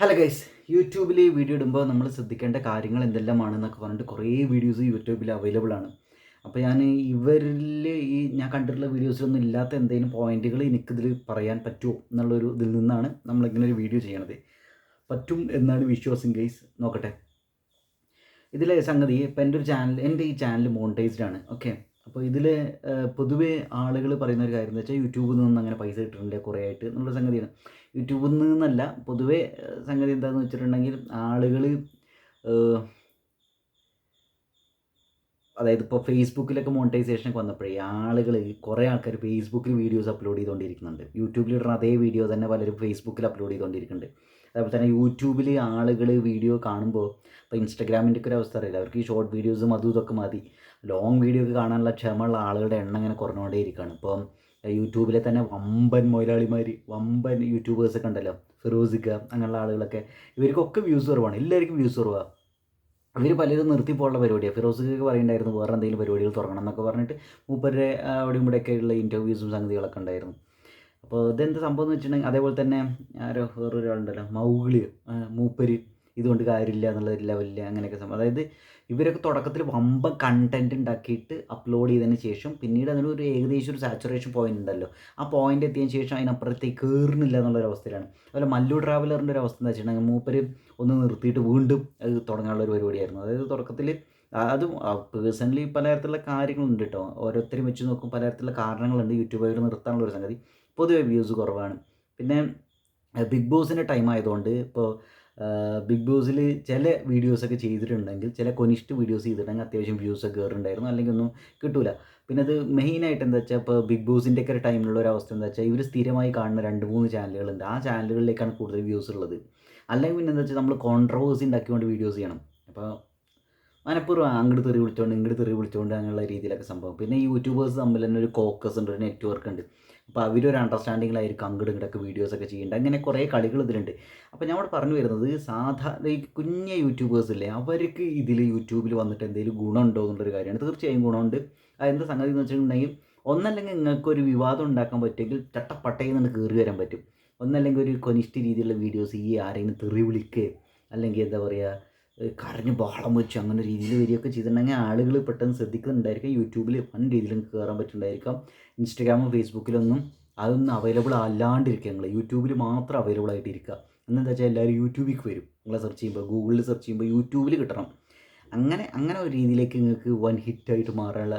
Hello guys യൂട്യൂബിൽ ഈ video ഇടുമ്പോൾ നമ്മൾ ശ്രദ്ധിക്കേണ്ട കാര്യങ്ങൾ എന്തെല്ലാമാണെന്നൊക്കെ പറഞ്ഞിട്ട് കുറേ വീഡിയോസ് യൂട്യൂബിൽ അവൈലബിൾ ആണ്. അപ്പോൾ ഞാൻ ഇവരിൽ ഈ ഞാൻ കണ്ടിട്ടുള്ള വീഡിയോസിലൊന്നും ഇല്ലാത്ത എന്തെങ്കിലും പോയിന്റുകൾ എനിക്കിതിൽ പറയാൻ പറ്റുമോ എന്നുള്ളൊരു ഇതിൽ നിന്നാണ് നമ്മളിങ്ങനെ ഒരു വീഡിയോ ചെയ്യണത്. പറ്റും എന്നാണ് വിശ്വാസം ഗൈസ് നോക്കട്ടെ. ഇതിലെ സംഗതി ഇപ്പം എന്റെ ഒരു ചാനൽ എന്റെ ഈ ചാനൽ മോണിറ്റൈസ്ഡ് ആണ്. ഓക്കെ അപ്പോൾ ഇതിൽ പൊതുവേ ആളുകൾ പറയുന്ന ഒരു കാര്യം എന്ന് വെച്ചാൽ യൂട്യൂബിൽ നിന്ന് അങ്ങനെ പൈസ കിട്ടുന്നുണ്ട് കുറേ ആയിട്ട് എന്നുള്ള സംഗതിയാണ്. യൂട്യൂബിൽ നിന്നല്ല പൊതുവേ സംഗതി എന്താണെന്ന് വെച്ചിട്ടുണ്ടെങ്കിൽ ആളുകൾ അതായത് ഇപ്പോൾ ഫേസ്ബുക്കിലൊക്കെ മോണിറ്റൈസേഷൻ ഒക്കെ വന്നപ്പോഴേ ആളുകൾ കുറേ ആൾക്കാർ ഫേസ്ബുക്കിൽ വീഡിയോസ് അപ്ലോഡ് ചെയ്തുകൊണ്ടിരിക്കുന്നുണ്ട് യൂട്യൂബിൽ ഇടുന്ന അതേ വീഡിയോ തന്നെ പലരും ഫേസ്ബുക്കിൽ അപ്ലോഡ് ചെയ്തുകൊണ്ടിരിക്കുന്നുണ്ട് അതേപോലെ തന്നെ യൂട്യൂബിൽ ആളുകൾ വീഡിയോ കാണുമ്പോൾ ഇപ്പോൾ ഇൻസ്റ്റാഗ്രാമിന്റെ ഒക്കെ ഒരു അവസ്ഥ അറിയില്ല? അവർക്ക് ഈ ഷോർട്ട് വീഡിയോസും അതും ഇതൊക്കെ മതി. ലോങ് വീഡിയോ ഒക്കെ കാണാനുള്ള ക്ഷമയുള്ള ആളുകളുടെ എണ്ണം ഇങ്ങനെ കുറഞ്ഞുകൊണ്ടേ ഇരിക്കുകയാണ്. ഇപ്പം യൂട്യൂബിലെ തന്നെ വമ്പൻ മൊയിലാളിമാർ വമ്പൻ യൂട്യൂബേഴ്സൊക്കെ ഉണ്ടല്ലോ ഫിറോസിക്ക അങ്ങനെയുള്ള ആളുകളൊക്കെ. ഇവർക്കൊക്കെ വ്യൂസ് കുറവാണ്. എല്ലാവർക്കും വ്യൂസ് കുറവാണ് അവർ പലരും നിർത്തിപ്പോയുള്ള പരിപാടിയാണ് ഫിറോസിക്കൊക്കെ പറയുന്നുണ്ടായിരുന്നു വേറെ എന്തെങ്കിലും പരിപാടികൾ തുടങ്ങണം എന്നൊക്കെ പറഞ്ഞിട്ട് മൂപ്പരുടെ അവിടെയും ഇവിടെയൊക്കെ ഉള്ള ഇന്റർവ്യൂസും സംഗതികളൊക്കെ ഉണ്ടായിരുന്നു. അപ്പോൾ ഇതെന്ത് സംഭവം എന്ന് വെച്ചിട്ടുണ്ടെങ്കിൽ അതേപോലെ തന്നെ ആരോ വേറൊരാളുണ്ടല്ലോ മൗഗ്ലി മൂപ്പര്. ഇതുകൊണ്ട് കാര്യമില്ല എന്നുള്ള ലെവലിൽ അങ്ങനെയൊക്കെ സംഭവം അതായത് ഇവരൊക്കെ തുടക്കത്തിൽ വമ്പ കണ്ടന്റ് ഉണ്ടാക്കിയിട്ട് അപ്ലോഡ് ചെയ്തതിന് ശേഷം പിന്നീട് അതിനൊരു ഏകദേശം ഒരു സാച്ചുറേഷൻ പോയിന്റ് ഉണ്ടല്ലോ. ആ പോയിന്റ് എത്തിയതിന് ശേഷം അതിനപ്പുറത്തേക്ക് കയറുന്നില്ല എന്നുള്ളൊരു അവസ്ഥയിലാണ്. അതുപോലെ മല്ലു ട്രാവലറിന്റെ ഒരു അവസ്ഥ എന്ന് വെച്ചിട്ടുണ്ടെങ്കിൽ മൂപ്പര് ഒന്ന് നിർത്തിയിട്ട് വീണ്ടും അത് തുടങ്ങാനുള്ള ഒരു പരിപാടിയായിരുന്നു. അതായത് തുടക്കത്തിൽ അതും പേഴ്സണലി പലതരത്തിലുള്ള കാര്യങ്ങളുണ്ട് കേട്ടോ ഓരോരുത്തരും വെച്ച് നോക്കും പലതരത്തിലുള്ള കാരണങ്ങളുണ്ട്. യൂട്യൂബ് അവർ നിർത്താനുള്ള ഒരു സംഗതി. പൊതുവെ വ്യൂസ് കുറവാണ്. പിന്നെ ബിഗ് ബോസിന്റെ ടൈം ആയതുകൊണ്ട് ഇപ്പോൾ ബിഗ് ബോസിൽ ചില വീഡിയോസൊക്കെ ചെയ്തിട്ടുണ്ടെങ്കിൽ ചില കൊനിഷ്ട് വീഡിയോസ് ചെയ്തിട്ടുണ്ടെങ്കിൽ അത്യാവശ്യം വ്യൂസൊക്കെ കയറുന്നുണ്ടായിരുന്നു അല്ലെങ്കിൽ ഒന്നും കിട്ടൂല. പിന്നെ അത് മെയിനായിട്ട് എന്താ വെച്ചാൽ ഇപ്പോൾ ബിഗ് ബോസിന്റെ ഒക്കെ ടൈമിലുള്ള ഒരു അവസ്ഥ എന്താ വെച്ചാൽ ഇവർ സ്ഥിരമായി കാണുന്ന രണ്ട് മൂന്ന് ചാനലുകളുണ്ട് ആ ചാനലുകളിലേക്കാണ് കൂടുതൽ വ്യൂസ് ഉള്ളത്. അല്ലെങ്കിൽ പിന്നെ എന്താ വെച്ചാൽ നമ്മൾ കോൺട്രവേഴ്സി ഉണ്ടാക്കിക്കൊണ്ട് വീഡിയോസ് ചെയ്യണം. അപ്പോൾ മനഃപൂർവം അങ്ങോട്ട് തെറി വിളിച്ചുകൊണ്ട് ഇങ്ങോട്ട് തെറി വിളിച്ചുകൊണ്ട് അങ്ങനെയുള്ള രീതിയിലൊക്കെ സംഭവം. പിന്നെ യൂട്യൂബേഴ്സ് തമ്മിൽ തന്നെ ഒരു കോക്കസ് ഉണ്ട് ഒരു നെറ്റ്വർക്ക് ഉണ്ട്. അപ്പോൾ അവരൊരു അണ്ടർസ്റ്റാൻഡിങ്ങിലായിരിക്കും അങ്ങോട്ട് ഇങ്ങോട്ടൊക്കെ വീഡിയോസൊക്കെ ചെയ്യേണ്ടത് അങ്ങനെ കുറേ കളികൾ ഇതിലുണ്ട്. അപ്പോൾ ഞാൻ അവിടെ പറഞ്ഞു വരുന്നത് സാധാരണ ഈ കുഞ്ഞ യൂട്യൂബേഴ്സ് ഇല്ലേ അവർക്ക് ഇതിൽ യൂട്യൂബിൽ വന്നിട്ട് എന്തെങ്കിലും ഗുണമുണ്ടോ എന്നുള്ളൊരു കാര്യമാണ്. തീർച്ചയായും ഗുണമുണ്ട്. അതെന്ത് സംഗതി എന്ന് വെച്ചിട്ടുണ്ടെങ്കിൽ ഒന്നല്ലെങ്കിൽ നിങ്ങൾക്ക് ഒരു വിവാദം ഉണ്ടാക്കാൻ പറ്റുമെങ്കിൽ ചട്ടപ്പട്ടയിൽ നിന്ന് കയറി വരാൻ പറ്റും. ഒന്നല്ലെങ്കിൽ ഒരു കൊനിഷ്ഠ രീതിയിലുള്ള വീഡിയോസ് ഈ ആരെങ്കിലും തെറി വിളിക്കുക അല്ലെങ്കിൽ എന്താ പറയുക കരഞ്ഞ് ബഹളം വെച്ച് അങ്ങനെ രീതിയിൽ വരികയൊക്കെ ചെയ്തിട്ടുണ്ടെങ്കിൽ ആളുകൾ പെട്ടെന്ന് ശ്രദ്ധിക്കുന്നുണ്ടായിരിക്കും. യൂട്യൂബിൽ വൻ രീതിയിലും കയറാൻ പറ്റുന്നുണ്ടായിരിക്കാം. ഇൻസ്റ്റഗ്രാമും ഫേസ്ബുക്കിലൊന്നും അതൊന്നും അവൈലബിൾ അല്ലാണ്ടിരിക്കുക നിങ്ങൾ യൂട്യൂബിൽ മാത്രം അവൈലബിൾ ആയിട്ടിരിക്കുക. എന്നെന്താ വെച്ചാൽ എല്ലാവരും യൂട്യൂബിലേക്ക് വരും. നിങ്ങളെ സെർച്ച് ചെയ്യുമ്പോൾ ഗൂഗിളിൽ സെർച്ച് ചെയ്യുമ്പോൾ യൂട്യൂബിൽ കിട്ടണം. അങ്ങനെ അങ്ങനെ ഒരു രീതിയിലേക്ക് നിങ്ങൾക്ക് വൻ ഹിറ്റായിട്ട് മാറാനുള്ള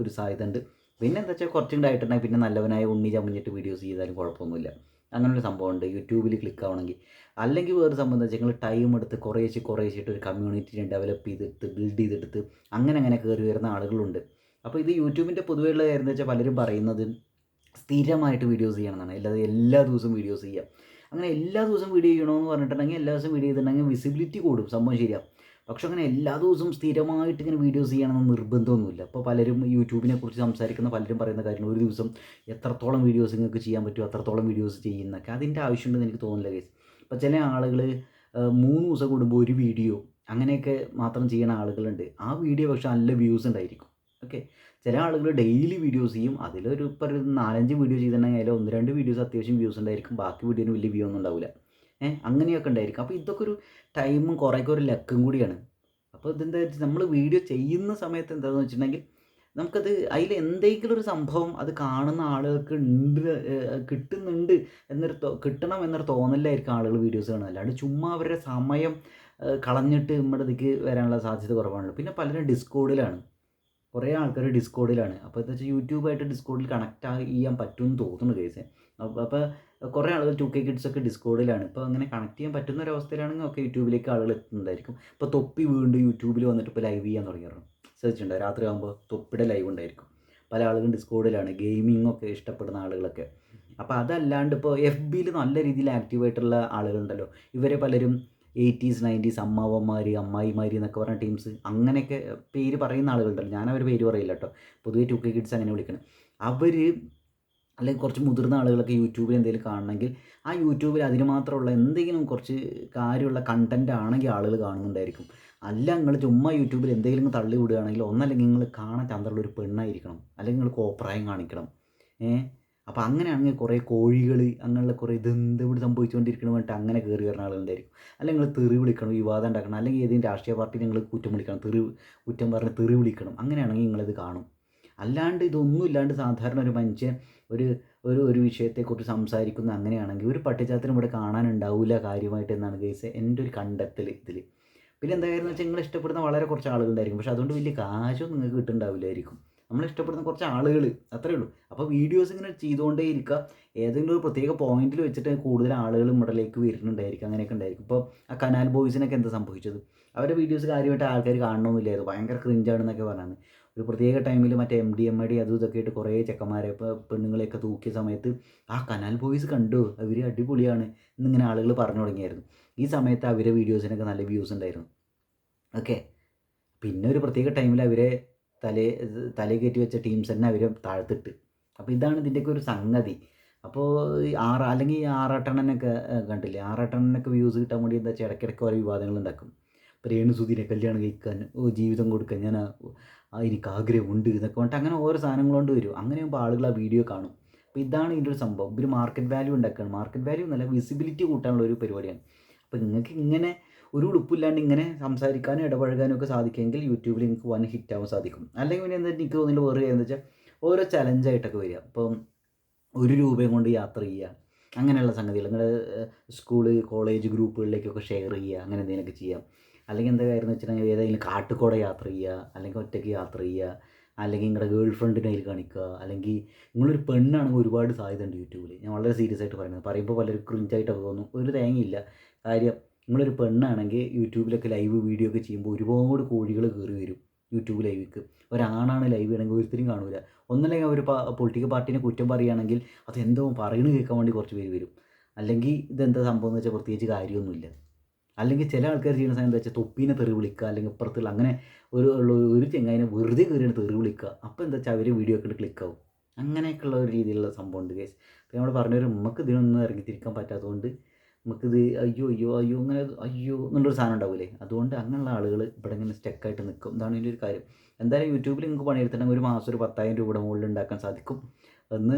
ഒരു സാധ്യത ഉണ്ട്. പിന്നെ എന്താ വെച്ചാൽ കുറച്ചും കൂടെ ആയിട്ടുണ്ടെങ്കിൽ പിന്നെ നല്ലവനായ ഉണ്ണി ചമഞ്ഞിട്ട് വീഡിയോസ് ചെയ്താലും കുഴപ്പമൊന്നുമില്ല. അങ്ങനെ ഒരു സംഭവമുണ്ട് യൂട്യൂബിൽ ക്ലിക്ക് ആവണമെങ്കിൽ അല്ലെങ്കിൽ വേറെ വെച്ചാൽ നിങ്ങൾ ടൈം എടുത്ത് കുറേശ്ശെ കുറേശ്ശിട്ട് ഒരു കമ്മ്യൂണിറ്റിനെ ഡെവലപ്പ് ചെയ്തെടുത്ത് ബിൽഡ് ചെയ്തെടുത്ത് അങ്ങനെ അങ്ങനെ കയറി വരുന്ന ആളുകളുണ്ട്. അപ്പോൾ ഇത് യൂട്യൂബിന്റെ പൊതുവെയുള്ള കാര്യം എന്താ വെച്ചാൽ പലരും പറയുന്നത് സ്ഥിരമായിട്ട് വീഡിയോസ് ചെയ്യണം എന്നാണ് അല്ലാതെ എല്ലാ ദിവസവും വീഡിയോസ് ചെയ്യാം. അങ്ങനെ എല്ലാ ദിവസവും വീഡിയോ ചെയ്യണമെന്ന് പറഞ്ഞിട്ടുണ്ടെങ്കിൽ എല്ലാ ദിവസവും വീഡിയോ ചെയ്തിട്ടുണ്ടെങ്കിൽ വിസിബിലിറ്റി കൂടും. സംഭവം ശരിയാണ് പക്ഷെ അങ്ങനെ എല്ലാ ദിവസവും സ്ഥിരമായിട്ട് ഇങ്ങനെ വീഡിയോസ് ചെയ്യണമെന്ന് നിർബന്ധമൊന്നുമില്ല. അപ്പോൾ പലരും യൂട്യൂബിനെ കുറിച്ച് സംസാരിക്കുന്ന പലരും പറയുന്ന കാര്യങ്ങൾ ഒരു ദിവസം എത്രത്തോളം വീഡിയോസ് നിങ്ങൾക്ക് ചെയ്യാൻ പറ്റുമോ അത്രത്തോളം വീഡിയോസ് ചെയ്യുന്നൊക്കെ അതിന്റെ ആവശ്യമുണ്ടെന്ന് എനിക്ക് തോന്നുന്നില്ല കേസ് അപ്പോൾ ചില ആളുകൾ മൂന്ന് ദിവസം കൂടുമ്പോൾ ഒരു വീഡിയോ അങ്ങനെയൊക്കെ മാത്രം ചെയ്യുന്ന ആളുകളുണ്ട്. ആ വീഡിയോ പക്ഷേ നല്ല വ്യൂസ് ഉണ്ടായിരിക്കും. ഓക്കെ ചില ആളുകൾ ഡെയിലി വീഡിയോസ് ചെയ്യും. അതിലൊരു ഇപ്പോൾ നാലഞ്ച് വീഡിയോ ചെയ്തിട്ടുണ്ടെങ്കിൽ അതിൽ ഒന്ന് രണ്ട് വീഡിയോസ് അത്യാവശ്യം വ്യൂസ് ഉണ്ടായിരിക്കും. ബാക്കി വീഡിയോന് വലിയ വ്യൂ ഒന്നും ഉണ്ടാവില്ല. അങ്ങനെയൊക്കെ ഉണ്ടായിരിക്കും. അപ്പോൾ ഇതൊക്കെ ഒരു ടൈമും കുറേയൊക്കെ ഒരു ലക്കും കൂടിയാണ്. അപ്പോൾ ഇതെന്താ നമ്മൾ വീഡിയോ ചെയ്യുന്ന സമയത്ത് എന്താണെന്ന് വെച്ചിട്ടുണ്ടെങ്കിൽ നമുക്കത് അതിൽ എന്തെങ്കിലും ഒരു സംഭവം അത് കാണുന്ന ആളുകൾക്ക് ഉണ്ട് കിട്ടുന്നുണ്ട് എന്നൊരു കിട്ടണം എന്നൊരു തോന്നലായിരിക്കും ആളുകൾ വീഡിയോസ് കാണുക അല്ലാണ്ട് ചുമ്മാ അവരുടെ സമയം കളഞ്ഞിട്ട് നമ്മുടെ ഇതിക്ക് വരാനുള്ള സാധ്യത കുറവാണല്ലോ. പിന്നെ പലരും ഡിസ്കോഡിലാണ് കുറേ ആൾക്കാർ ഡിസ്കോഡിലാണ് അപ്പോൾ എന്താ വെച്ചാൽ യൂട്യൂബായിട്ട് ഡിസ്കോഡിൽ കണക്ട് ചെയ്യാൻ പറ്റുമെന്ന് തോന്നുന്നു കേസ് അപ്പോൾ കുറേ ആളുകൾ ടു കെ കിഡ്സ് ഒക്കെ ഡിസ്കോഡിലാണ് ഇപ്പോൾ അങ്ങനെ കണക്ട് ചെയ്യാൻ പറ്റുന്ന ഒരു അവസ്ഥയിലാണെങ്കിൽ ഒക്കെ യൂട്യൂബിലേക്ക് ആളുകൾ എത്തുന്നുണ്ടായിരിക്കും ഇപ്പോൾ തൊപ്പി വീണ്ടും യൂട്യൂബിൽ വന്നിട്ട് ഇപ്പോൾ ലൈവ് ചെയ്യാൻ തുടങ്ങിയിരുന്നു സെർച്ച് രാത്രി ആകുമ്പോൾ തൊപ്പിയുടെ ലൈവ് ഉണ്ടായിരിക്കും. പല ആളുകളും ഡിസ്കോഡിലാണ് ഗെയിമിംഗ് ഒക്കെ ഇഷ്ടപ്പെടുന്ന ആളുകളൊക്കെ. അപ്പോൾ അതല്ലാണ്ട് ഇപ്പോൾ എഫ് ബിയിൽ നല്ല രീതിയിൽ ആക്റ്റീവായിട്ടുള്ള ആളുകളുണ്ടല്ലോ. ഇവരെ പലരും എയ്റ്റീസ് നയന്റീസ് അമ്മാവന്മാർ അമ്മായിമാർ എന്നൊക്കെ പറഞ്ഞ ടീംസ് അങ്ങനെയൊക്കെ പേര് പറയുന്ന ആളുകളുണ്ടല്ലോ. ഞാൻ അവർ പേര് പറയില്ല കേട്ടോ. പൊതുവേ ടു കെ കിഡ്സ് അങ്ങനെ വിളിക്കണം. അവർ അല്ലെങ്കിൽ കുറച്ച് മുതിർന്ന ആളുകളൊക്കെ യൂട്യൂബിൽ എന്തെങ്കിലും കാണണമെങ്കിൽ ആ യൂട്യൂബിൽ അതിന് മാത്രമുള്ള എന്തെങ്കിലും കുറച്ച് കാര്യമുള്ള കണ്ടന്റ് ആണെങ്കിൽ ആളുകൾ കാണുന്നുണ്ടായിരിക്കും. അല്ല നിങ്ങൾ ചുമ്മാ യൂട്യൂബിൽ എന്തെങ്കിലും തള്ളി വിടുകയാണെങ്കിൽ ഒന്നല്ലെങ്കിൽ നിങ്ങൾ കാണാൻ ചന്ദ്രമുള്ള ഒരു പെണ്ണായിരിക്കണം. അല്ലെങ്കിൽ നിങ്ങൾ കോപ്രായം കാണിക്കണം. ഏഹ് അപ്പോൾ അങ്ങനെയാണെങ്കിൽ കുറേ കോഴികൾ അങ്ങനെയുള്ള കുറേ ഇതെന്ത് ഇവിടെ സംഭവിച്ചുകൊണ്ടിരിക്കണം പറഞ്ഞിട്ട് അങ്ങനെ കയറി വരുന്ന ആളുകളുണ്ടായിരിക്കും അല്ലെങ്കിൽ നിങ്ങൾ തെറി വിളിക്കണം വിവാദം ഉണ്ടാക്കണം. അല്ലെങ്കിൽ ഏതെങ്കിലും രാഷ്ട്രീയ പാർട്ടി നിങ്ങൾ കുറ്റം വിളിക്കണം തെറി കുറ്റം പറഞ്ഞ് തെറി വിളിക്കണം. അങ്ങനെയാണെങ്കിൽ നിങ്ങളിത് കാണും. അല്ലാണ്ട് ഇതൊന്നും ഇല്ലാണ്ട് സാധാരണ ഒരു മനുഷ്യൻ ഒരു ഒരു ഒരു വിഷയത്തെക്കുറിച്ച് സംസാരിക്കുന്ന അങ്ങനെയാണെങ്കിൽ ഒരു പട്ടിച്ചാത്തിനും ഇവിടെ കാണാനുണ്ടാവില്ല കാര്യമായിട്ട് എന്നാണ് കേസ് എന്റെ ഒരു കണ്ടെത്തൽ ഇതിൽ. പിന്നെ എന്തായിരുന്നു വെച്ചാൽ നിങ്ങൾ ഇഷ്ടപ്പെടുന്ന വളരെ കുറച്ച് ആളുകളുണ്ടായിരിക്കും പക്ഷേ അതുകൊണ്ട് വലിയ കാശൊന്നും നിങ്ങൾക്ക് കിട്ടുന്നുണ്ടാവില്ലായിരിക്കും നമ്മൾ ഇഷ്ടപ്പെടുന്ന കുറച്ച് ആളുകൾ അത്രേ ഉള്ളൂ. അപ്പോൾ വീഡിയോസ് ഇങ്ങനെ ചെയ്തുകൊണ്ടേ ഇരിക്കുക ഏതെങ്കിലും ഒരു പ്രത്യേക പോയിന്റിൽ വെച്ചിട്ട് കൂടുതൽ ആളുകൾ മുടലേക്ക് വരുന്നുണ്ടായിരിക്കും. അങ്ങനെയൊക്കെ ഉണ്ടായിരിക്കും. ഇപ്പോൾ ആ കനാൽ ബോയ്സിനൊക്കെ എന്താ സംഭവിച്ചത്? അവരുടെ വീഡിയോസ് കാര്യമായിട്ട് ആൾക്കാർ കാണണമെന്നില്ലായിരുന്നു. ഭയങ്കര ക്രിഞ്ചാണെന്നൊക്കെ പറഞ്ഞാണ്. ഒരു പ്രത്യേക ടൈമിൽ മറ്റേ M D M I D അതും ഇതൊക്കെ ആയിട്ട് കുറേ ചെക്കന്മാരെ പെണ്ണുങ്ങളെയൊക്കെ തൂക്കിയ സമയത്ത് ആ കനാൽ ബോയ്സ് കണ്ടു അവർ അടിപൊളിയാണ് എന്നിങ്ങനെ ആളുകൾ പറഞ്ഞു തുടങ്ങിയായിരുന്നു. ഈ സമയത്ത് അവരെ വീഡിയോസിനൊക്കെ നല്ല വ്യൂസ് ഉണ്ടായിരുന്നു. ഓക്കെ പിന്നെ ഒരു പ്രത്യേക ടൈമിൽ അവരെ തലേ തലേ കയറ്റി വെച്ച ടീംസ് തന്നെ അവരെ താഴ്ത്തിട്ട്. അപ്പോൾ ഇതാണ് ഇതിന്റെയൊക്കെ ഒരു സംഗതി. അപ്പോൾ ആറ് അല്ലെങ്കിൽ ആറാട്ടെണ്ണനൊക്കെ കണ്ടില്ലേ? ആറാട്ടണ്ണനൊക്കെ വ്യൂസ് കിട്ടാൻ വേണ്ടി എന്താ വെച്ചാൽ ഇടയ്ക്കിടയ്ക്ക് ഓരോ വിവാദങ്ങൾ ഉണ്ടാക്കും. രേണുസുധീനെ കല്യാണം കഴിക്കാൻ ജീവിതം കൊടുക്കാൻ ഞാൻ എനിക്ക് ആഗ്രഹമുണ്ട് എന്നൊക്കെ പറഞ്ഞിട്ട് അങ്ങനെ ഓരോ സാധനങ്ങൾ കൊണ്ട് വരും. അങ്ങനെയാകുമ്പോൾ ആളുകൾ ആ വീഡിയോ കാണും. അപ്പോൾ ഇതാണ് ഇതിന്റെ ഒരു സംഭവം. ഇവർ മാർക്കറ്റ് വാല്യൂ ഉണ്ടാക്കുകയാണ് മാർക്കറ്റ് വാല്യൂ എന്നല്ല വിസിബിലിറ്റി കൂട്ടാനുള്ള ഒരു പരിപാടിയാണ്. അപ്പോൾ നിങ്ങൾക്ക് ഇങ്ങനെ ഒരു ഉടുപ്പില്ലാണ്ട് ഇങ്ങനെ സംസാരിക്കാനും ഇടപഴകാനും ഒക്കെ സാധിക്കുമെങ്കിൽ യൂട്യൂബിൽ നിങ്ങൾക്ക് വൻ ഹിറ്റ് ആവാൻ സാധിക്കും. അല്ലെങ്കിൽ പിന്നെ എന്താ എനിക്ക് തോന്നുന്നില്ല വേറെ എന്താ വെച്ചാൽ ഓരോ ചലഞ്ചായിട്ടൊക്കെ വരിക. ഇപ്പം ഒരു രൂപയും കൊണ്ട് യാത്ര ചെയ്യുക. അങ്ങനെയുള്ള സംഗതികൾ. നിങ്ങളുടെ സ്കൂൾ കോളേജ് ഗ്രൂപ്പുകളിലേക്കൊക്കെ ഷെയർ ചെയ്യുക. അങ്ങനെ എന്തെങ്കിലുമൊക്കെ ചെയ്യാം. അല്ലെങ്കിൽ എന്താ കാര്യം എന്ന് വെച്ചിട്ടുണ്ടെങ്കിൽ ഏതെങ്കിലും കാട്ടുകൂടെ യാത്ര ചെയ്യുക അല്ലെങ്കിൽ ഒറ്റയ്ക്ക് യാത്ര ചെയ്യുക അല്ലെങ്കിൽ നിങ്ങളുടെ ഗേൾ ഫ്രണ്ടിന്റെ കയ്യിൽ കാണിക്കുക അല്ലെങ്കിൽ നിങ്ങളൊരു പെണ്ണാണെങ്കിൽ ഒരുപാട് സാധ്യത ഉണ്ട് യൂട്യൂബിൽ. ഞാൻ വളരെ സീരിയസ് ആയിട്ട് പറയുന്നത്. പറയുമ്പോൾ പലരും ക്രിഞ്ചായിട്ടൊക്കെ തോന്നും. ഒരു തേങ്ങയില്ല. കാര്യം നിങ്ങളൊരു പെണ്ണാണെങ്കിൽ യൂട്യൂബിലൊക്കെ ലൈവ് വീഡിയോ ഒക്കെ ചെയ്യുമ്പോൾ ഒരുപാട് കോഴികൾ കയറി വരും യൂട്യൂബ് ലൈവിക്ക് ഒരാണാണ് ലൈവ് ചെയ്യണമെങ്കിൽ ഒരിക്കലും കാണൂല. ഒന്നല്ലെങ്കിൽ അവർ പൊളിറ്റിക്കൽ പാർട്ടീനെ കുറ്റം പറയുകയാണെങ്കിൽ അതെന്തോ പറയുന്നത് കേൾക്കാൻ വേണ്ടി കുറച്ച് പേര് വരും. അല്ലെങ്കിൽ ഇതെന്താ സംഭവം എന്ന് വെച്ചാൽ പ്രത്യേകിച്ച് കാര്യമൊന്നുമില്ല. അല്ലെങ്കിൽ ചില ആൾക്കാർ ചെയ്യുന്ന സാധനം എന്താ വെച്ചാൽ തൊപ്പീനെ തെറി വിളിക്കുക അല്ലെങ്കിൽ ഇപ്പുറത്തുള്ള അങ്ങനെ ഒരു ഒരു ചെങ്ങായിനെ വെറുതെ കയറിയാണ് തെറി വിളിക്കുക. അപ്പോൾ എന്താ വെച്ചാൽ അവർ വീഡിയോ ഒക്കെ ക്ലിക്ക് ആവും. അങ്ങനെയൊക്കെയുള്ള ഒരു രീതിയിലുള്ള സംഭവം ഉണ്ട് കേസ് അപ്പോൾ നമ്മൾ പറഞ്ഞൊരു നമുക്ക് ഇതിനൊന്നും ഇറങ്ങിത്തിരിക്കാൻ പറ്റാത്തതുകൊണ്ട് നമുക്കിത് അയ്യോ അയ്യോ അയ്യോ അങ്ങനെ അയ്യോ എന്നുള്ളൊരു സാധനം ഉണ്ടാവില്ലേ അതുകൊണ്ട് അങ്ങനെയുള്ള ആളുകൾ ഇവിടെ ഇങ്ങനെ സ്റ്റക്കായിട്ട് നിൽക്കും ഇതാണ് ഇതിന്റെ ഒരു കാര്യം. എന്തായാലും യൂട്യൂബിൽ നിങ്ങൾക്ക് പണിയെടുത്തിട്ടുണ്ടെങ്കിൽ ഒരു മാസം ഒരു പത്തായിരം രൂപയുടെ മുകളിൽ ഉണ്ടാക്കാൻ സാധിക്കും എന്ന്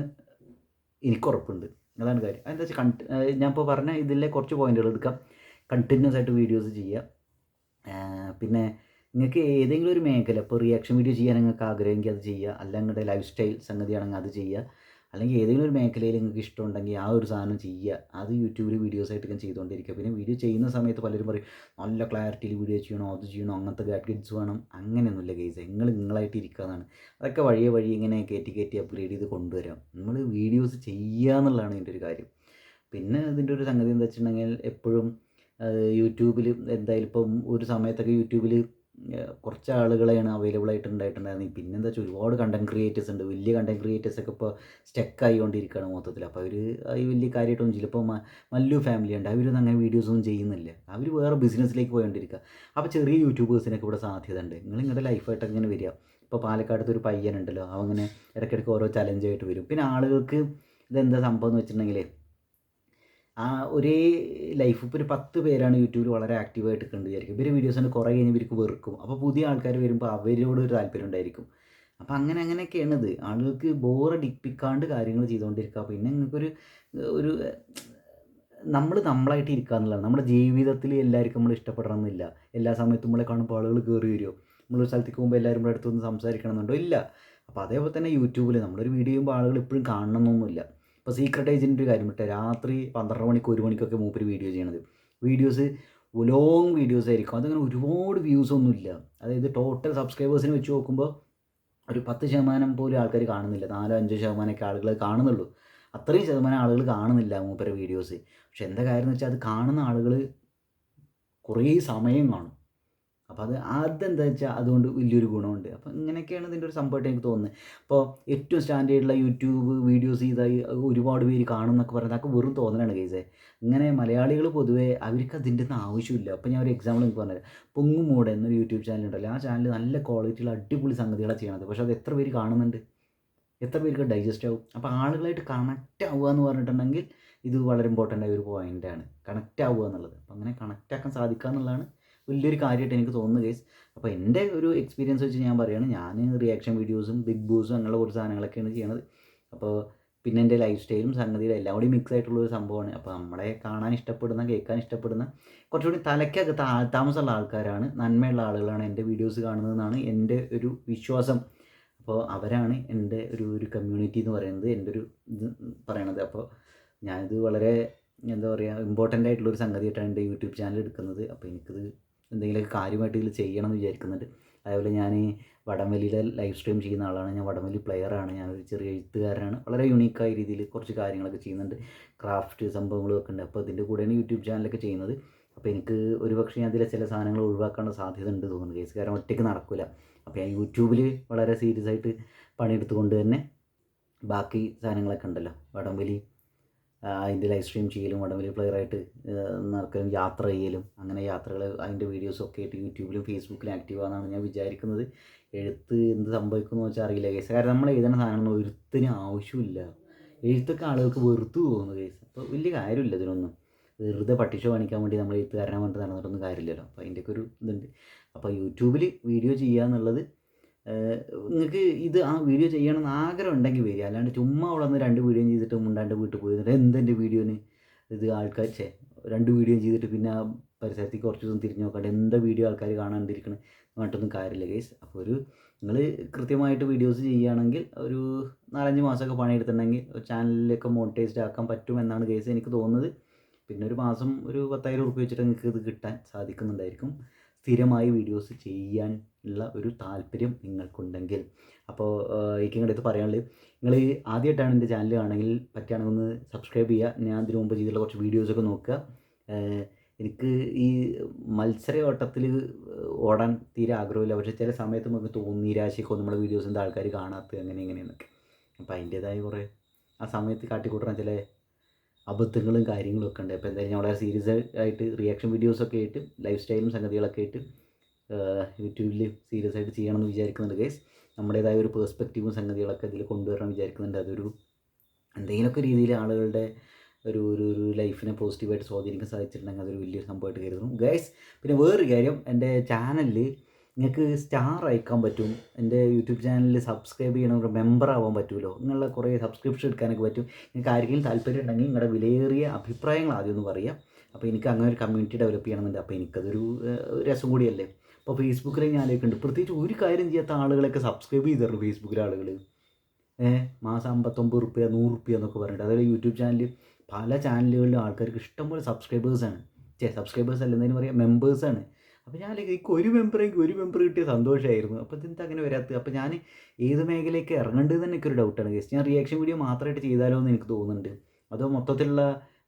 എനിക്ക് ഉറപ്പുണ്ട്. അതാണ് കാര്യം. അതെന്താ വെച്ചാൽ കണ്ട് ഞാൻ ഇപ്പോൾ പറഞ്ഞ ഇതിലെ കുറച്ച് പോയിന്റുകൾ എടുക്കാം. കണ്ടിന്യൂസ് ആയിട്ട് വീഡിയോസ് ചെയ്യുക. പിന്നെ നിങ്ങൾക്ക് ഏതെങ്കിലും ഒരു മേഖല ഇപ്പോൾ റിയാക്ഷൻ വീഡിയോ ചെയ്യാൻ നിങ്ങൾക്ക് ആഗ്രഹമെങ്കിൽ അത് ചെയ്യുക. അല്ല നിങ്ങളുടെ ലൈഫ് സ്റ്റൈൽ സംഗതിയാണെങ്കിൽ അത് ചെയ്യുക. അല്ലെങ്കിൽ ഏതെങ്കിലും ഒരു മേഖലയിൽ നിങ്ങൾക്ക് ഇഷ്ടമുണ്ടെങ്കിൽ ആ ഒരു സാധനം ചെയ്യുക. അത് യൂട്യൂബിൽ വീഡിയോസ് ആയിട്ട് ഞാൻ ചെയ്തുകൊണ്ടിരിക്കുക. പിന്നെ വീഡിയോ ചെയ്യുന്ന സമയത്ത് പലരും പറയും നല്ല ക്ലാരിറ്റിയിൽ വീഡിയോ ചെയ്യണോ? അത് ചെയ്യണോ? അങ്ങനത്തെ ഗാഡ്ഗറ്റ്സ് വേണം. അങ്ങനെയൊന്നുമില്ല കേസ് നിങ്ങൾ നിങ്ങളായിട്ട് ഇരിക്കുക എന്നാണ്. അതൊക്കെ വഴിയെ വഴി ഇങ്ങനെ കയറ്റി കയറ്റി അപ്ഗ്രേഡ് ചെയ്ത് കൊണ്ടുവരാം. നമ്മൾ വീഡിയോസ് ചെയ്യുക എന്നുള്ളതാണ് ഇതിന്റെ ഒരു കാര്യം. പിന്നെ ഇതിന്റെ ഒരു സംഗതി എന്താ വെച്ചിട്ടുണ്ടെങ്കിൽ എപ്പോഴും യൂട്യൂബിൽ എന്തായാലും ഇപ്പം ഒരു സമയത്തൊക്കെ യൂട്യൂബിൽ കുറച്ച് ആളുകളെയാണ് അവൈലബിൾ ആയിട്ട് ഉണ്ടായിട്ടുണ്ടായിരുന്നത് പിന്നെ എന്താ വെച്ചാൽ ഒരുപാട് കണ്ടന്റ് ക്രിയേറ്റേഴ്സ് ഉണ്ട്. വലിയ കണ്ടന്റ് ക്രിയേറ്റേഴ്സ് ഒക്കെ ഇപ്പോൾ സ്റ്റക്ക് ആയിക്കൊണ്ടിരിക്കുകയാണ് മൊത്തത്തിൽ അപ്പോൾ അവർ ഈ വലിയ കാര്യമായിട്ടൊന്നും ചെയ്യില്ല. ഇപ്പോൾ മല്ലു ഫാമിലി ഉണ്ട്. അവരൊന്നും അങ്ങനെ വീഡിയോസ് ഒന്നും ചെയ്യുന്നില്ല. അവർ വേറെ ബിസിനസ്സിലേക്ക് പോയിക്കൊണ്ടിരിക്കുക അപ്പോൾ ചെറിയ യൂട്യൂബേഴ്സിനൊക്കെ ഇവിടെ സാധ്യത ഉണ്ട്. നിങ്ങൾ നിങ്ങളുടെ ലൈഫായിട്ട് അങ്ങനെ വരിക. ഇപ്പോൾ പാലക്കാടത്ത് ഒരു പയ്യനുണ്ടല്ലോ അവങ്ങനെ ഇടയ്ക്കിടയ്ക്ക് ഓരോ ചലഞ്ചായിട്ട് വരും. പിന്നെ ആളുകൾക്ക് ഇതെന്താ സംഭവം എന്ന് വെച്ചിട്ടുണ്ടെങ്കിൽ ആ ഒരേ ലൈഫ് ഇപ്പോൾ ഒരു പത്ത് പേരാണ് യൂട്യൂബിൽ വളരെ ആക്റ്റീവായിട്ട് കണ്ടു വിചാരിക്കും. ഇവർ വീഡിയോസ് തന്നെ കുറേ കഴിഞ്ഞ് ഇവർക്ക് വെറുക്കും. അപ്പോൾ പുതിയ ആൾക്കാർ വരുമ്പോൾ അവരോട് ഒരു താല്പര്യം ഉണ്ടായിരിക്കും. അപ്പോൾ അങ്ങനെ അങ്ങനെയൊക്കെയാണ് ഇത്. ആളുകൾക്ക് ബോറടിപ്പിക്കാണ്ട് കാര്യങ്ങൾ ചെയ്തുകൊണ്ടിരിക്കുക. പിന്നെ നിങ്ങൾക്കൊരു ഒരു നമ്മൾ നമ്മളായിട്ട് ഇരിക്കുക എന്നുള്ളതാണ്. നമ്മുടെ ജീവിതത്തിൽ എല്ലാവർക്കും നമ്മൾ ഇഷ്ടപ്പെടണമെന്നില്ല. എല്ലാ സമയത്തും നമ്മളെ കാണുമ്പോൾ ആളുകൾ കയറി വരുമോ നമ്മളൊരു സ്ഥലത്തേക്ക് പോകുമ്പോൾ എല്ലാവരും അടുത്തൊന്ന് സംസാരിക്കണം എന്നുണ്ടോ ഇല്ല. അപ്പോൾ അതേപോലെ തന്നെ യൂട്യൂബിൽ നമ്മളൊരു വീഡിയോ ചെയ്യുമ്പോൾ ആളുകൾ ഇപ്പോഴും കാണണമെന്നൊന്നുമില്ല. ഇപ്പോൾ സീക്രട്ട് ഏജന്റ് കാര്യം വിട്ടെ രാത്രി പന്ത്രണ്ട് മണിക്ക് ഒരു മണിക്കൊക്കെ മൂപ്പര് വീഡിയോ ചെയ്യണത്. വീഡിയോസ് ലോങ് വീഡിയോസ് ആയിരിക്കും. അതങ്ങനെ ഒരുപാട് വ്യൂസ് ഒന്നുമില്ല അതായത് ടോട്ടൽ സബ്സ്ക്രൈബേഴ്സിനെ വെച്ച് നോക്കുമ്പോൾ ഒരു പത്ത് ശതമാനം പോലും ആൾക്കാർ കാണുന്നില്ല. നാലോ അഞ്ചോ ശതമാനമൊക്കെ ആളുകൾ കാണുന്നുള്ളൂ. അത്രയും ശതമാനം ആളുകൾ കാണുന്നില്ല മൂപ്പരെ വീഡിയോസ് പക്ഷെ എന്താ കാര്യം എന്ന് വെച്ചാൽ അത് കാണുന്ന ആളുകൾ കുറേ സമയം കാണും. അപ്പോൾ അത് അതെന്താ വെച്ചാൽ അതുകൊണ്ട് വലിയൊരു ഗുണമുണ്ട്. അപ്പോൾ ഇങ്ങനെയൊക്കെയാണ് ഇതിന്റെ ഒരു സംഭവമായിട്ട് എനിക്ക് തോന്നുന്നത്. അപ്പോൾ ഏറ്റവും സ്റ്റാൻഡേർഡുള്ള യൂട്യൂബ് വീഡിയോസ് ചെയ്തായി ഒരുപാട് പേര് കാണും എന്നൊക്കെ പറഞ്ഞാൽ അതൊക്കെ വെറും തോന്നലാണ് കേസേ ഇങ്ങനെ മലയാളികൾ പൊതുവേ അവർക്ക് അതിന്റെ ഒന്നും ആവശ്യമില്ല. അപ്പോൾ ഞാൻ ഒരു എക്സാമ്പിൾ എനിക്ക് പറഞ്ഞുതരാം. പൊങ്ങുമൂട് എന്നൊരു യൂട്യൂബ് ചാനൽ ഉണ്ടല്ലോ. ആ ചാനൽ നല്ല ക്വാളിറ്റിയുള്ള അടിപൊളി സംഗതികളാണ് ചെയ്യണത്. പക്ഷേ അത് എത്ര പേര് കാണുന്നുണ്ട്? എത്ര പേർക്ക് ഡൈജസ്റ്റ് ആവും? അപ്പോൾ ആളുകളായിട്ട് കണക്റ്റ് ആവുക എന്ന് പറഞ്ഞിട്ടുണ്ടെങ്കിൽ ഇത് വളരെ ഇമ്പോർട്ടന്റ് ആയ ഒരു പോയിന്റാണ് കണക്റ്റ് ആവുക എന്നുള്ളത്. അപ്പോൾ അങ്ങനെ കണക്റ്റ് ആക്കാൻ സാധിക്കുക എന്നുള്ളതാണ് വലിയൊരു കാര്യമായിട്ട് എനിക്ക് തോന്നുന്നു ഗൈസ് അപ്പോൾ എന്റെ ഒരു എക്സ്പീരിയൻസ് വെച്ച് ഞാൻ പറയുകയാണ് ഞാൻ റിയാക്ഷൻ വീഡിയോസും ബിഗ് ബൂസും അങ്ങനെയുള്ള കുറച്ച് സാധനങ്ങളൊക്കെയാണ് ചെയ്യണത്. അപ്പോൾ പിന്നെ എന്റെ ലൈഫ് സ്റ്റൈലും സംഗതിയിലും എല്ലാം കൂടി മിക്സ് ആയിട്ടുള്ള ഒരു സംഭവമാണ്. അപ്പോൾ നമ്മളെ കാണാൻ ഇഷ്ടപ്പെടുന്ന കേൾക്കാൻ ഇഷ്ടപ്പെടുന്ന കുറച്ചുകൂടി തലയ്ക്കകത്ത് താമസമുള്ള ആൾക്കാരാണ് നന്മയുള്ള ആളുകളാണ് എന്റെ വീഡിയോസ് കാണുന്നതെന്നാണ് എന്റെ ഒരു വിശ്വാസം. അപ്പോൾ അവരാണ് എന്റെ ഒരു ഒരു കമ്മ്യൂണിറ്റി എന്ന് പറയുന്നത് എന്റെ ഒരു ഇത് പറയണത്. അപ്പോൾ ഞാനിത് വളരെ എന്താ പറയുക ഇമ്പോർട്ടന്റ് ആയിട്ടുള്ള ഒരു സംഗതിയായിട്ടാണ് എന്റെ യൂട്യൂബ് ചാനൽ എടുക്കുന്നത്. അപ്പോൾ എനിക്കിത് എന്തെങ്കിലുമൊക്കെ കാര്യമായിട്ട് ഇതിൽ ചെയ്യണം എന്ന് വിചാരിക്കുന്നുണ്ട്. അതേപോലെ ഞാൻ വടംവലിയിലെ ലൈവ് സ്ട്രീം ചെയ്യുന്ന ആളാണ്. ഞാൻ വടംവലി പ്ലെയറാണ് ഞാനൊരു ചെറിയ എഴുത്തുകാരനാണ്. വളരെ യുണീക്കായ രീതിയിൽ കുറച്ച് കാര്യങ്ങളൊക്കെ ചെയ്യുന്നുണ്ട്. ക്രാഫ്റ്റ് സംഭവങ്ങളൊക്കെ ഉണ്ട്. അപ്പോൾ ഇതിന്റെ കൂടെയാണ് യൂട്യൂബ് ചാനലൊക്കെ ചെയ്യുന്നത്. അപ്പോൾ എനിക്ക് ഒരു പക്ഷേ ഞാൻ അതിലെ ചില സാധനങ്ങൾ ഒഴിവാക്കേണ്ട സാധ്യത ഉണ്ട് തോന്നുന്നു. കേസ് കാരണം ഒറ്റയ്ക്ക് നടക്കില്ല അപ്പോൾ ഞാൻ യൂട്യൂബിൽ വളരെ സീരിയസ് ആയിട്ട് പണിയെടുത്തുകൊണ്ട് തന്നെ ബാക്കി സാധനങ്ങളൊക്കെ ഉണ്ടല്ലോ. വടംവലി അതിന്റെ ലൈവ് സ്ട്രീം ചെയ്യലും വടംവലി പ്ലെയറായിട്ട് നടക്കലും യാത്ര ചെയ്യലും അങ്ങനെ യാത്രകൾ അതിന്റെ വീഡിയോസൊക്കെ ആയിട്ട് യൂട്യൂബിലും ഫേസ്ബുക്കിലും ആക്റ്റീവ് ആണെന്നാണ് ഞാൻ വിചാരിക്കുന്നത്. എഴുത്ത് എന്ത് സംഭവിക്കുമെന്ന് വെച്ചാൽ അറിയില്ല കേസ് കാരണം നമ്മൾ എഴുതുന്ന സാധനമൊന്നും ഒരുത്തിന് ആവശ്യമില്ല. എഴുത്തൊക്കെ ആളുകൾക്ക് വെറുത്തു പോകുന്നു കേസ് അപ്പോൾ വലിയ കാര്യമില്ല ഇതിനൊന്നും. വെറുതെ പട്ടിഷ കാണിക്കാൻ വേണ്ടി നമ്മൾ എഴുത്തുകാരനെ പറഞ്ഞിട്ട് നടന്നിട്ടൊന്നും കാര്യമില്ലല്ലോ. അപ്പോൾ അതിന്റെയൊക്കെ ഒരു ഇതുണ്ട്. അപ്പോൾ യൂട്യൂബിൽ വീഡിയോ ചെയ്യുക എന്നുള്ളത് നിങ്ങൾക്ക് ഇത് ആ വീഡിയോ ചെയ്യണമെന്ന് ആഗ്രഹം ഉണ്ടെങ്കിൽ വരിക. അല്ലാണ്ട് ചുമ്മാ അവിടെ നിന്ന് രണ്ട് വീഡിയോ ചെയ്തിട്ട് മുണ്ടാണ്ട് വീട്ടിൽ പോയി എന്നിട്ട് എന്തെന്റെ വീഡിയോന് ഇത് ആൾക്കാർ ചേ രണ്ട് വീഡിയോ ചെയ്തിട്ട് പിന്നെ ആ പരിസരത്തേക്ക് കുറച്ച് ദിവസം തിരിഞ്ഞ് നോക്കാണ്ട് എന്താ വീഡിയോ ആൾക്കാർ കാണാണ്ടിരിക്കണം മറ്റൊന്നും കാര്യമില്ല കേസ് അപ്പോൾ ഒരു നിങ്ങൾ കൃത്യമായിട്ട് വീഡിയോസ് ചെയ്യുകയാണെങ്കിൽ ഒരു നാലഞ്ച് മാസമൊക്കെ പണിയെടുത്തിട്ടുണ്ടെങ്കിൽ ചാനലിലൊക്കെ മോണിറ്റൈസ്ഡ് ആക്കാൻ പറ്റുമെന്നാണ് കേസ് എനിക്ക് തോന്നുന്നത്. പിന്നെ ഒരു മാസം ഒരു പത്തായിരം ഉറുപ്പ്യ വെച്ചിട്ട് നിങ്ങൾക്ക് ഇത് കിട്ടാൻ സാധിക്കുന്നുണ്ടായിരിക്കും. സ്ഥിരമായി വീഡിയോസ് ചെയ്യാൻ ഉള്ള ഒരു താല്പര്യം നിങ്ങൾക്കുണ്ടെങ്കിൽ. അപ്പോൾ എനിക്ക് ഇങ്ങോട്ട് അടുത്ത് പറയാനുള്ളത് നിങ്ങൾ ആദ്യമായിട്ടാണ് എന്റെ ചാനൽ കാണുമെങ്കിൽ പറ്റുകയാണെങ്കിൽ ഒന്ന് സബ്സ്ക്രൈബ് ചെയ്യുക. ഞാൻ അതിന് മുമ്പ് ചെയ്തിട്ടുള്ള കുറച്ച് വീഡിയോസൊക്കെ നോക്കുക. എനിക്ക് ഈ മത്സര ഓട്ടത്തിൽ ഓടാൻ തീരെ ആഗ്രഹമില്ല. പക്ഷേ ചില സമയത്ത് നമുക്ക് തോന്നി നിരാശയൊക്കെ നമ്മുടെ വീഡിയോസ് എന്താ ആൾക്കാർ കാണാത്തത്? അങ്ങനെ ഇങ്ങനെയെന്നൊക്കെ അപ്പോൾ അതിന്റേതായ കുറേ ആ സമയത്ത് കാട്ടിക്കൂട്ടുന്ന ചില അബദ്ധങ്ങളും കാര്യങ്ങളും ഒക്കെ ഉണ്ട്. അപ്പോൾ എന്തായാലും ഞാൻ വളരെ സീരിയസ് ആയിട്ട് റിയാക്ഷൻ വീഡിയോസൊക്കെ ആയിട്ട് ലൈഫ് സ്റ്റൈലും സംഗതികളൊക്കെ ആയിട്ട് യൂട്യൂബിൽ സീരിയസ് ആയിട്ട് ചെയ്യണമെന്ന് വിചാരിക്കുന്നുണ്ട് ഗൈസ് നമ്മുടേതായ ഒരു പേഴ്സ്പെക്റ്റീവും സംഗതികളൊക്കെ ഇതിൽ കൊണ്ടുവരണം വിചാരിക്കുന്നുണ്ട്. അതൊരു എന്തെങ്കിലുമൊക്കെ രീതിയിൽ ആളുകളുടെ ഒരു ഒരു ഒരു ലൈഫിനെ പോസിറ്റീവായിട്ട് സ്വാധീനിക്കാൻ സാധിച്ചിട്ടുണ്ടെങ്കിൽ അതൊരു വലിയൊരു സംഭവമായിട്ട് കരുതുന്നു. ഗൈസ് പിന്നെ വേറൊരു കാര്യം എന്റെ ചാനലിൽ നിങ്ങൾക്ക് സ്റ്റാർ അയക്കാൻ പറ്റും. എന്റെ യൂട്യൂബ് ചാനലിൽ സബ്സ്ക്രൈബ് ചെയ്യണമെങ്കിൽ മെമ്പർ ആവാൻ പറ്റുമല്ലോ ഇങ്ങനെയുള്ള കുറേ സബ്സ്ക്രിപ്ഷൻ എടുക്കാനൊക്കെ പറ്റും. നിങ്ങൾക്ക് ആരെങ്കിലും താല്പര്യം ഉണ്ടെങ്കിൽ നിങ്ങളുടെ വിലയേറിയ അഭിപ്രായങ്ങൾ ആദ്യം പറയാം. അപ്പോൾ എനിക്ക് അങ്ങനെ ഒരു കമ്മ്യൂണിറ്റി ഡെവലപ്പ് ചെയ്യണമെന്നുണ്ട്. അപ്പോൾ എനിക്കതൊരു രസം കൂടിയല്ലേ? അപ്പോൾ ഫേസ്ബുക്കിൽ ഞാൻ ആലോചിക്കുന്നുണ്ട്. പ്രത്യേകിച്ച് ഒരു കാര്യം ചെയ്യാത്ത ആളുകളൊക്കെ സബ്സ്ക്രൈബ് ചെയ്തിട്ടുണ്ട് ഫേസ്ബുക്കിലെ ആളുകൾ ഏഹ് മാസം അമ്പത്തൊമ്പത് റുപ്യ നൂറ് റുപ്യ എന്നൊക്കെ പറഞ്ഞിട്ട്. അതായത് യൂട്യൂബ് ചാനൽ പല ചാനലുകളിലും ആൾക്കാർക്ക് ഇഷ്ടംപോലെ സബ്സ്ക്രൈബേഴ്സാണ് ചേ സബ്സ്ക്രൈബേഴ്സ് അല്ല എന്തെങ്കിലും പറയാം മെമ്പേഴ്സാണ് അപ്പോൾ ഞാൻ എനിക്ക് ഒരു മെമ്പറെങ്കിൽ ഒരു മെമ്പർ കിട്ടിയ സന്തോഷമായിരുന്നു അപ്പോൾ ഇതെന്താ അങ്ങനെ വരാത്തത്? അപ്പോൾ ഞാൻ ഏത് മേഖലയ്ക്ക് ഇറങ്ങേണ്ടത് തന്നെ എനിക്കൊരു ഡൗട്ടാണ് ഗസ്റ്റ് ഞാൻ റിയാക്ഷൻ വീഡിയോ മാത്രമായിട്ട് ചെയ്താലോ എന്ന് എനിക്ക് തോന്നുന്നുണ്ട്. അതോ മൊത്തത്തിലുള്ള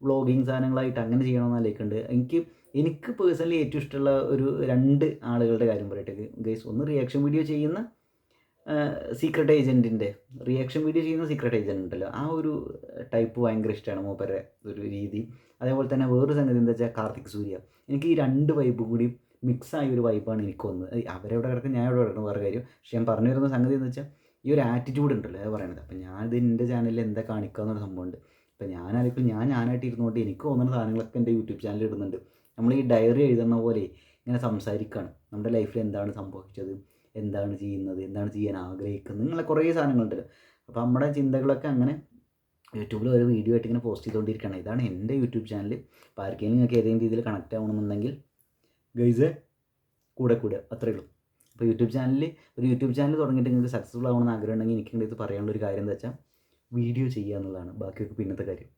വ്ളോഗിങ് സാധനങ്ങളായിട്ട് അങ്ങനെ ചെയ്യണമെന്നാലേക്കുണ്ട് എനിക്ക് എനിക്ക് പേഴ്സണലി ഏറ്റവും ഇഷ്ടമുള്ള ഒരു രണ്ട് ആളുകളുടെ കാര്യം പറയട്ടെ. ഗൈസ് ഒന്ന് റിയാക്ഷൻ വീഡിയോ ചെയ്യുന്ന സീക്രട്ട് ഏജന്റിന്റെ റിയാക്ഷൻ വീഡിയോ ചെയ്യുന്ന സീക്രട്ട് ഏജന്റ് ഉണ്ടല്ലോ. ആ ഒരു ടൈപ്പ് ഭയങ്കര ഇഷ്ടമാണ് മൂപ്പരെ ഒരു രീതി. അതേപോലെ തന്നെ വേറൊരു സംഗതി എന്താ വെച്ചാൽ കാർത്തിക് സൂര്യ. എനിക്ക് ഈ രണ്ട് വൈബും കൂടി മിക്സായ ഒരു വൈബാണ് എനിക്ക് വന്നത്. അവരെവിടെ കിടക്കും ഞാൻ എവിടെ കിടക്കും വേറെ കാര്യം. പക്ഷേ ഞാൻ പറഞ്ഞു വരുന്ന സംഗതി എന്ന് വെച്ചാൽ ഈ ഒരു ആറ്റിറ്റ്യൂഡ് ഉണ്ടല്ലോ അത് പറയണത്. അപ്പം ഞാനിത് എന്റെ ചാനലിൽ എന്താ കാണിക്കുക എന്നൊരു സംഭവമുണ്ട് അപ്പം ഞാനായിരിക്കും ഞാൻ ഞാനായിട്ട് ഇരുന്നുകൊണ്ട് എനിക്ക് തോന്നുന്ന സാധനങ്ങളൊക്കെ എന്റെ യൂട്യൂബ് ചാനലിൽ ഇടുന്നുണ്ട്. നമ്മൾ ഈ ഡയറി എഴുതുന്ന പോലെ ഇങ്ങനെ സംസാരിക്കുകയാണ് നമ്മുടെ ലൈഫിൽ എന്താണ് സംഭവിച്ചത്? എന്താണ് ചെയ്യുന്നത്? എന്താണ് ചെയ്യാൻ ആഗ്രഹിക്കുന്നത്? ഇങ്ങനെ കുറേ സാധനങ്ങളുണ്ടല്ലോ അപ്പോൾ നമ്മുടെ ചിന്തകളൊക്കെ അങ്ങനെ യൂട്യൂബിൽ ഒരു വീഡിയോ ആയിട്ട് ഇങ്ങനെ പോസ്റ്റ് ചെയ്തുകൊണ്ടിരിക്കുകയാണ് ഇതാണ് എന്റെ യൂട്യൂബ് ചാനൽ അപ്പോൾ ആർക്കെങ്കിലും നിങ്ങൾക്ക് ഏതെങ്കിലും രീതിയിൽ കണക്റ്റ് ആവണമെന്നുണ്ടെങ്കിൽ ഗൈസ് കൂടെ കൂടെ അത്രയേ ഉള്ളൂ. അപ്പോൾ യൂട്യൂബ് ചാനലിൽ ഒരു യൂട്യൂബ് ചാനൽ തുടങ്ങിയിട്ട് നിങ്ങൾക്ക് സക്സസ്ഫുൾ ആവണമെന്ന് ആഗ്രഹം ഉണ്ടെങ്കിൽ എനിക്ക് ഇത് പറയാനുള്ള ഒരു കാര്യം എന്താ വെച്ചാൽ വീഡിയോ ചെയ്യുക എന്നുള്ളതാണ്. ബാക്കിയൊക്കെ പിന്നത്തെ കാര്യം.